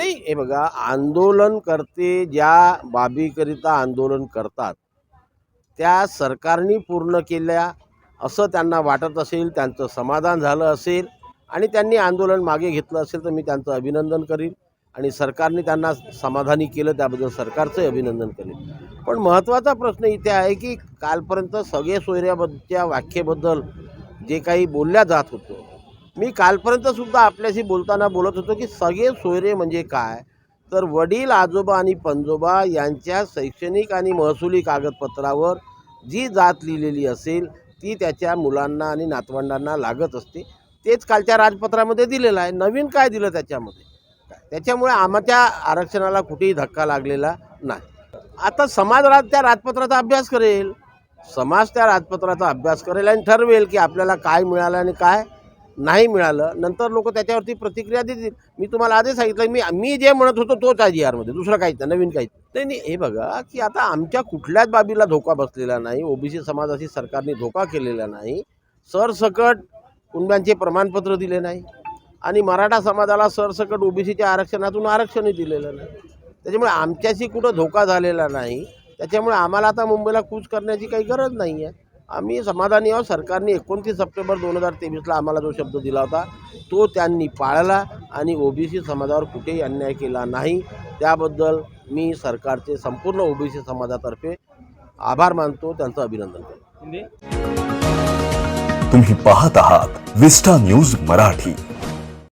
नाही हे बघा आंदोलनकर्ते ज्या बाबीकरिता आंदोलन करतात त्या सरकारने पूर्ण केल्या असं त्यांना वाटत असेल त्यांचं समाधान झालं असेल आणि त्यांनी आंदोलन मागे घेतलं असेल तर मी त्यांचं अभिनंदन करीन आणि सरकारने त्यांना समाधानी केलं त्याबद्दल सरकारचंही अभिनंदन करेन. पण महत्त्वाचा प्रश्न इथे आहे की कालपर्यंत सगळे सोयऱ्याबद्दलच्या व्याख्येबद्दल जे काही बोलल्या जात होतं मी कालपर्यंत सुद्धा आपल्याशी बोलताना बोलत होतो की सगळे सोयरे म्हणजे काय? तर वडील आजोबा आणि पंजोबा यांच्या शैक्षणिक आणि महसुली कागदपत्रावर जी जात लिहिलेली असेल ती त्याच्या मुलांना आणि नातवंडांना लागत असते. तेच कालच्या राजपत्रामध्ये दिलेलं आहे. नवीन काय दिलं त्याच्यामध्ये? त्याच्यामुळे आमच्या आरक्षणाला कुठेही धक्का लागलेला नाही. आता समाज राज त्या राजपत्राचा अभ्यास करेल. समाज त्या राजपत्राचा अभ्यास करेल आणि ठरवेल की आपल्याला काय मिळालं आणि काय नाही मिळालं नंतर लोक त्याच्यावरती प्रतिक्रिया देतील. मी तुम्हाला आधी सांगितलं मी मी जे म्हणत होतो तोच आहे जी आरमध्ये दुसरं काहीच नाही नवीन काहीच. नाही नाही हे बघा की आता आमच्या कुठल्याच बाबीला धोका बसलेला नाही ओबीसी समाजाशी सरकारने धोका केलेला नाही सरसकट कुणब्यांचे प्रमाणपत्र दिले नाही आणि मराठा समाजाला सरसकट ओबीसीच्या आरक्षणातून आरक्षणही दिलेलं नाही. त्याच्यामुळे आमच्याशी कुठं धोका झालेला नाही त्याच्यामुळे आम्हाला आता मुंबईला कूच करण्याची काही गरज नाही आहे. आम्ही समाधानी आहोत. सरकारने एकोणतीस सप्टेंबर दोन हजार तेवीसला आम्हाला जो शब्द दिला होता तो त्यांनी पाळला आणि ओबीसी समाजावर कुठेही अन्याय केला नाही. त्याबद्दल मी सरकारचे संपूर्ण ओबीसी समाजातर्फे आभार मानतो. त्यांचं अभिनंदन करतो. तुम्ही पाहत आहात विस्टा न्यूज मराठी.